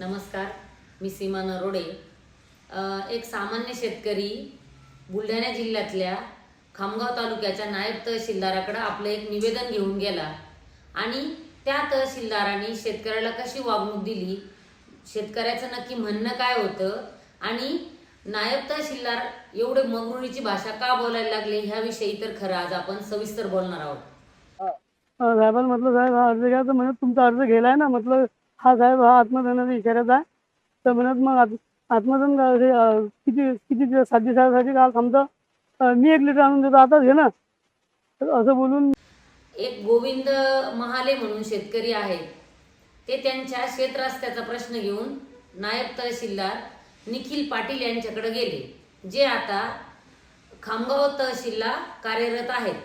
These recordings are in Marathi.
नमस्कार मी सीमा नरोडे. एक सामान्य शेतकरी बुलढाणा जिल्ह्यातल्या खामगाव तालुक्याच्या नायब तहसीलदाराकडं आपलं एक निवेदन घेऊन गेला आणि त्या तहसीलदारांनी शेतकऱ्याला कशी वागणूक दिली शेतकऱ्याचं नक्की म्हणणं काय होतं आणि नायब तहसीलदार एवढे मगरुळीची भाषा का बोलायला लागले ह्याविषयी तर खरं आज आपण सविस्तर बोलणार आहोत. साहेबांना म्हटलं साहेब अर्ज घ्या तर म्हणत तुमचा अर्ज गेलाय ना म्हटलं हा साहेब हा आत्मदहनाचा इशाऱ्याचा आहे तर म्हणत मग आत- अं, किती किती दिवस सात दिवसासाठी काल थांबतं. अं, मी एक लिटर आणून देतो आताच घे ना. तर असं बोलून एक गोविंद महाले म्हणून शेतकरी आहेत ते त्यांच्या शेतरस्त्याचा प्रश्न घेऊन नायब तहसीलदार निखिल पाटील यांच्याकडे गेले जे आता खामगाव तहसीलला कार्यरत आहेत.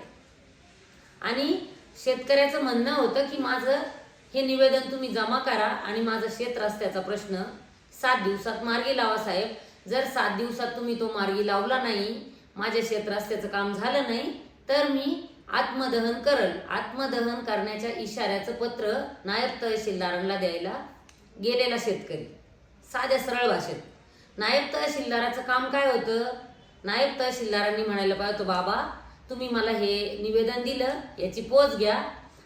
आणि शेतकऱ्याचं म्हणणं होतं की माझं हे निवेदन तुम्ही जमा करा आणि माझा शेत रस्त्याचा प्रश्न सात दिवसात मार्गी लावा साहेब. जर सात दिवसात तुम्ही तो मार्गी लावला नाही माझ्या शेत रस्त्याचं काम झालं नाही तर मी आत्मदहन करल. आत्मदहन करण्याच्या इशाऱ्याचं पत्र नायब तहसीलदारांना द्यायला गेलेला शेतकरी. साध्या सरळ भाषेत. नायब तहसीलदाराचं काम काय होतं? नायब तहसीलदारांनी म्हणायला पाहिजे होतं बाबा तुम्ही मला हे निवेदन दिलं याची पोच घ्या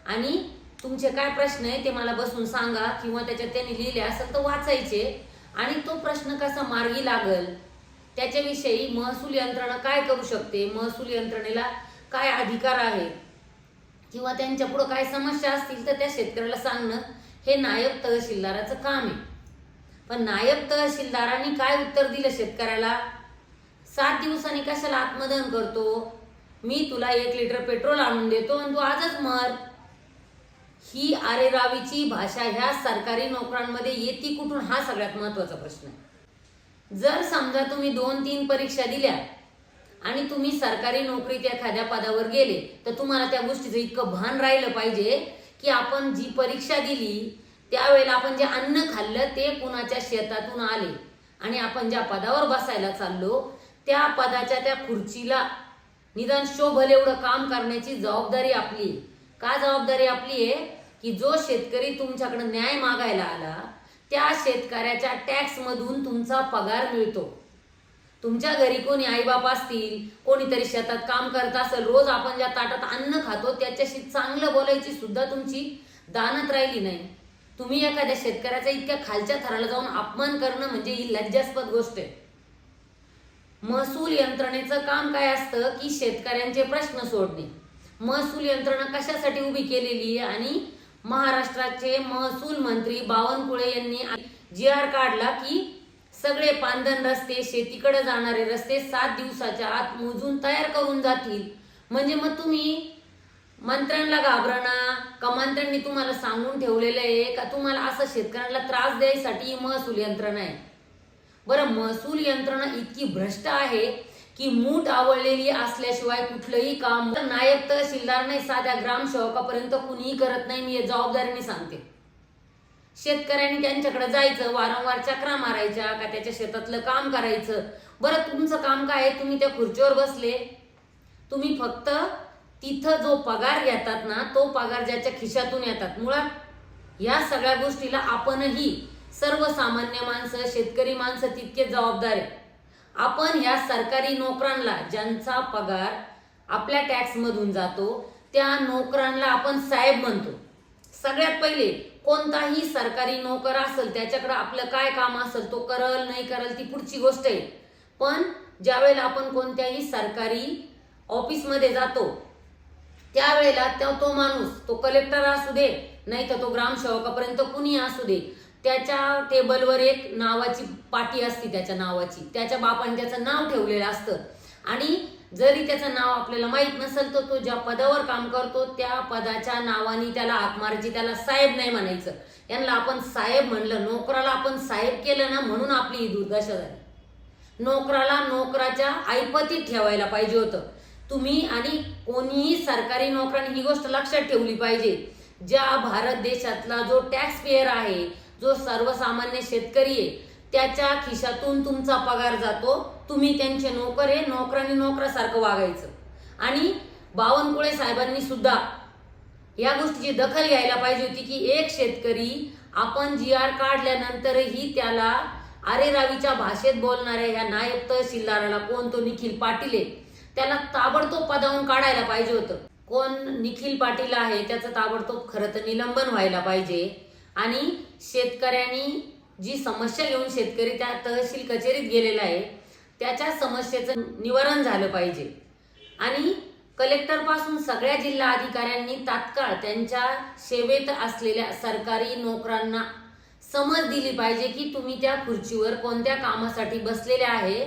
आणि तुमचे काय प्रश्न आहे ते मला बसून सांगा किंवा त्याच्यात त्यांनी लिहिले असेल तर वाचायचे. आणि तो प्रश्न कसा मार्गी लागल त्याच्याविषयी महसूल यंत्रणा काय करू शकते महसूल यंत्रणेला काय अधिकार आहे किंवा त्यांच्या पुढं काय समस्या असतील तर त्या शेतकऱ्याला सांगणं हे नायब तहसीलदाराचं काम आहे. पण नायब तहसीलदारांनी काय उत्तर दिलं शेतकऱ्याला? सात दिवसांनी कशाला आत्मदहन करतो? मी तुला एक लिटर पेट्रोल आणून देतो आणि तू आजच मर. ही आरेरावीची भाषा ह्या सरकारी नोकरांमध्ये येते कुठून हा सगळ्यात महत्त्वाचा प्रश्न आहे जर समजा तुम्ही दोन तीन परीक्षा दिल्या आणि तुम्ही सरकारी नोकरीत एखाद्या पदावर गेले तर तुम्हाला त्या गोष्टीचं इतकं भान राहिलं पाहिजे की आपण जी परीक्षा दिली त्यावेळेला आपण जे अन्न खाल्लं ते कुणाच्या शेतातून आले आणि आपण ज्या पदावर बसायला चाललो त्या पदाच्या त्या खुर्चीला निदान शोभल एवढं काम करण्याची जबाबदारी आपली आहे. का जबाबदारी आपली आहे? की जो शेतकरी तुमच्याकडे न्याय मागायला आला त्या शेतकऱ्याच्या टॅक्स मधून तुमचा पगार मिळतो. तुमच्या घरी कोणी आईबाप असतील कोणीतरी शेतात काम करत असेल रोज आपण ज्या ताटात अन्न खातो त्याच्याशी चांगलं बोलायची सुद्धा तुमची दानत राहिली नाही. तुम्ही एखाद्या शेतकऱ्याचा इतक्या खालच्या थराला जाऊन अपमान करणं म्हणजे ही लज्जास्पद गोष्ट आहे. महसूल यंत्रणेचं काम काय असतं की शेतकऱ्यांचे प्रश्न सोडणे. महसूल यंत्रणा कशासाठी उभी केलेली आहे? आणि महाराष्ट्राचे महसूल मंत्री बावनकुळे यांनी जी आर काढला की सगळे पांदन रस्ते शेतीकडे जाणारे रस्ते सात दिवसाच्या आत मोजून तयार करून जातील. म्हणजे मग तुम्ही मंत्र्यांना घाबरणा का मंत्र्यांनी तुम्हाला सांगून ठेवलेलं आहे का तुम्हाला असं शेतकऱ्यांना त्रास द्यायसाठी ही महसूल यंत्रणा आहे? बरं महसूल यंत्रणा इतकी भ्रष्ट आहे की मूठ आवडलेली असल्याशिवाय कुठलंही काम नायब तहसीलदार नाही साध्या ग्रामसेवकापर्यंत कुणीही करत नाही मी हे जबाबदारीने सांगते. शेतकऱ्यांनी त्यांच्याकडे जायचं वारंवार चक्रा मारायच्या का त्याच्या शेतातलं काम करायचं? बरं तुमचं काम काय आहे? तुम्ही त्या खुर्चीवर बसले. तुम्ही फक्त तिथं जो पगार घेतात ना तो पगार ज्याच्या खिशातून येतात. मुळात या सगळ्या गोष्टीला आपणही सर्वसामान्य माणसं शेतकरी माणसं तितके जबाबदार आहे आपण ह्या सरकारी नोकरांना ज्यांचा पगार आपल्या टॅक्स मधून जातो त्या नोकरांना आपण साहेब म्हणतो. सगळ्यात पहिले कोणताही सरकारी नोकर असेल त्याच्याकडे आपलं काय काम असेल तो करल नाही करल ती पुढची गोष्ट आहे. पण ज्यावेळेला आपण कोणत्याही सरकारी ऑफिसमध्ये जातो त्यावेळेला तो माणूस तो कलेक्टर असू दे नाही तर तो ग्रामसेवकापर्यंत कुणी असू दे त्याच्या टेबलवर एक नावाची पाटी असते त्याच्या नावाची. त्याच्या बापाने त्याचं नाव ठेवलेलं असतं. आणि जरी त्याचं नाव आपल्याला माहीत नसेल तर तो ज्या पदावर काम करतो त्या पदाच्या नावाने त्याला हाक त्याला साहेब नाही म्हणायचं. यांना आपण साहेब म्हणलं नोकराला आपण साहेब केलं ना म्हणून आपली ही दुर्दशा झाली. नोकराला नोकराच्या ऐपतीत ठेवायला पाहिजे होतं. तुम्ही आणि कोणीही सरकारी नोकरांनी ही गोष्ट लक्षात ठेवली पाहिजे. ज्या भारत देशातला जो टॅक्स पेयर आहे जो सर्वसामान्य शेतकरी आहे त्याच्या खिशातून तुमचा पगार जातो तुम्ही त्यांचे नोकर आहे नोकरांनी नोकरासारखं वागायचं. आणि बावनकुळे साहेबांनी सुद्धा या गोष्टीची दखल घ्यायला पाहिजे होती की एक शेतकरी आपण जी आर काढल्यानंतरही त्याला अरे रावीच्या भाषेत बोलणाऱ्या ह्या नायब तहसीलदाराला कोण तो निखिल पाटील आहे त्याला ताबडतोब पदावून काढायला पाहिजे होतं. कोण निखिल पाटील आहे त्याचं ताबडतोब खरं तर निलंबन व्हायला पाहिजे. आणि शेतकऱ्यांनी जी समस्या घेऊन शेतकरी त्या तहसील कचेरीत गेलेला आहे त्याच्या समस्येचं निवारण झालं पाहिजे. आणि कलेक्टरपासून सगळ्या जिल्हा अधिकाऱ्यांनी तात्काळ त्यांच्या सेवेत असलेल्या सरकारी नोकरांना समज दिली पाहिजे की तुम्ही त्या खुर्चीवर कोणत्या कामासाठी बसलेले आहे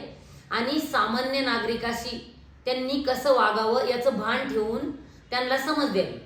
आणि सामान्य नागरिकाशी त्यांनी कसं वागावं याचं भान ठेवून त्यांना समज द्यावी.